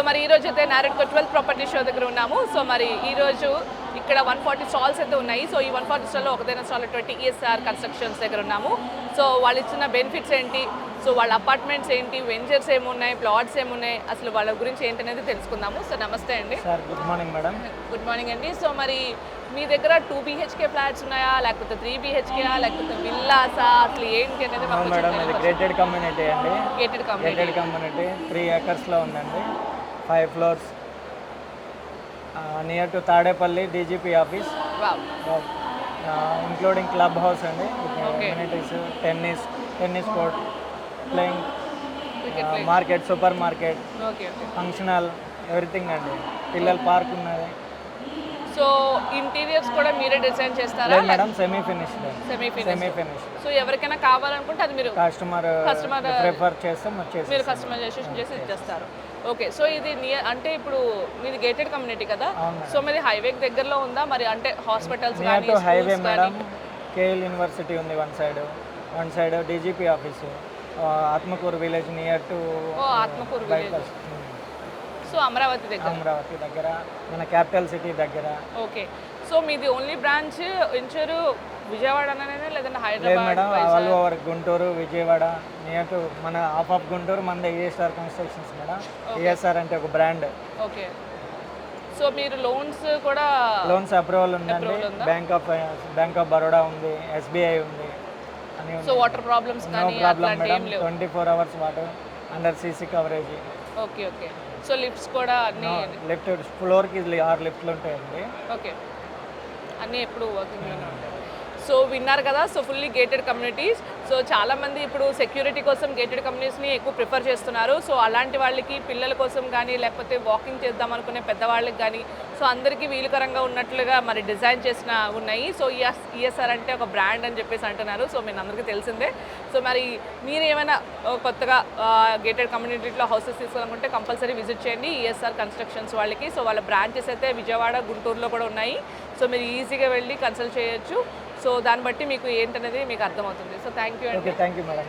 So మరి ఈ రోజు అయితే నారాయణకో ట్వెల్త్ ప్రాపర్టీ షో దగ్గర ఉన్నాము. సో మరి ఈ రోజు ఇక్కడ వన్ ఫార్టీ స్టాల్స్ అయితే ఉన్నాయి. సో ఈ వన్ ఫార్టీ స్టాల్లో ఒకదైన స్టాల్ అటువంటి ఈఎస్ఆర్ కన్స్ట్రక్షన్స్ దగ్గర ఉన్నాము. సో వాళ్ళు ఇచ్చిన బెనిఫిట్స్ ఏంటి? సో వాళ్ళ అపార్ట్మెంట్స్ ఏంటి? వెంచర్స్ ఏమున్నాయి? ప్లాట్స్ ఏమున్నాయి? అసలు వాళ్ళ గురించి ఏంటనేది తెలుసుకుందాము. సో నమస్తే అండి. Sir good morning madam good morning అండి. సో మరి మీ దగ్గర టూ బీహెచ్కే ఫ్లాట్స్ ఉన్నాయా? లేకపోతే త్రీ బీహెచ్కేయా లేకపోతే విల్లాసా అసలు ఏంటి అనేది అవును మేడం ఇది గ్రేటెడ్ కమ్యూనిటీ అండి. Gated community gated community three ఏకర్స్లో ఉందండి. Five floors near to Tadepalli DGP office including club house అండి tennis tennis court playing market super market functional everything అండి పిల్లల పార్క్ ఉన్నది. సో ఇంటీరియర్స్ కూడా మీరే డిజైన్ చేస్తారా? Madam semi finish semi finished so ఎవరికైనా కావాలనుకుంటే అది మీరు కస్టమర్ Customer, ప్రిఫర్ చేస్తే మీరు కస్టమైజేషన్ చేసి ఇచ్చేస్తారు. ఓకే సో ఇది నియర్ అంటే ఇప్పుడు మీది గేటెడ్ కమ్యూనిటీ కదా? సో మీది హైవే దగ్గరలో ఉందా? మరి అంటే హాస్పిటల్స్ కానీ హైవే మేడం కేఎల్ యూనివర్సిటీ ఉంది one side one side DGP office Atmakur village near to oh Atmakur village so Amaravati దగ్గర? అమరావతి దగ్గర మన క్యాపిటల్ సిటీ దగ్గర. ఓకే. సో మీది ఓన్లీ బ్రాంచ్ ఇంచూరు విజయవాడ లేదంటే లేదు Hyderabad madam all over Guntur Vijayawada near to మన ఆఫ్ ఆఫ్ గుంటూరు మన ఏఎస్ఆర్ కన్స్ట్రక్షన్స్ మేడం. ఏఎస్ఆర్ అంటే ఒక బ్రాండ్ ఓకే. సో మీరు లోన్స్ కూడా లోన్స్ అప్రూవల్ ఉందండి. Approval ఉందా? Bank of bank of Baroda ఉంది ఎస్బీఐ ఉంది అని సో వాటర్ ప్రాబ్లమ్స్ నో కానీ ప్రాబ్లం అట్లాంటి మేడం. ఏం లేవు? Twenty four hours water under CC coverage okay okay. So lifts కూడా అన్ని లెఫ్ట్ ఫ్లోర్కి ఆరు లిఫ్ట్లు ఉంటాయండి. ఓకే. అన్నీ ఎప్పుడు వర్కింగ్లోనే ఉంటాయి. సో విన్నారు కదా so fully gated communities. So చాలామంది ఇప్పుడు సెక్యూరిటీ కోసం గేటెడ్ కమ్యూనిటీస్ని ఎక్కువ ప్రిఫర్ చేస్తున్నారు. సో అలాంటి వాళ్ళకి పిల్లల కోసం కానీ లేకపోతే వాకింగ్ చేద్దాం అనుకునే పెద్దవాళ్ళకి కానీ సో అందరికీ వీలుకరంగా ఉన్నట్లుగా మరి డిజైన్ చేసిన ఉన్నాయి. సో ఈఎస్ ఈఎస్ఆర్ అంటే ఒక బ్రాండ్ అని చెప్పేసి అంటున్నారు. సో మేము అందరికీ తెలిసిందే. సో మరి మీరు ఏమైనా కొత్తగా గేటెడ్ కమ్యూనిటీలో హౌసెస్ తీసుకోవాలనుకుంటే కంపల్సరీ విజిట్ చేయండి ఈఎస్ఆర్ కన్స్ట్రక్షన్స్ వాళ్ళకి. సో వాళ్ళ బ్రాంచెస్ అయితే విజయవాడ గుంటూరులో కూడా ఉన్నాయి. సో మీరు ఈజీగా వెళ్ళి కన్సల్ట్ చేయొచ్చు. సో దాన్ని బట్టి మీకు ఏంటనేది మీకు అర్థమవుతుంది. సో థ్యాంక్ యూ అండి ఓకే థ్యాంక్ యూ మేడం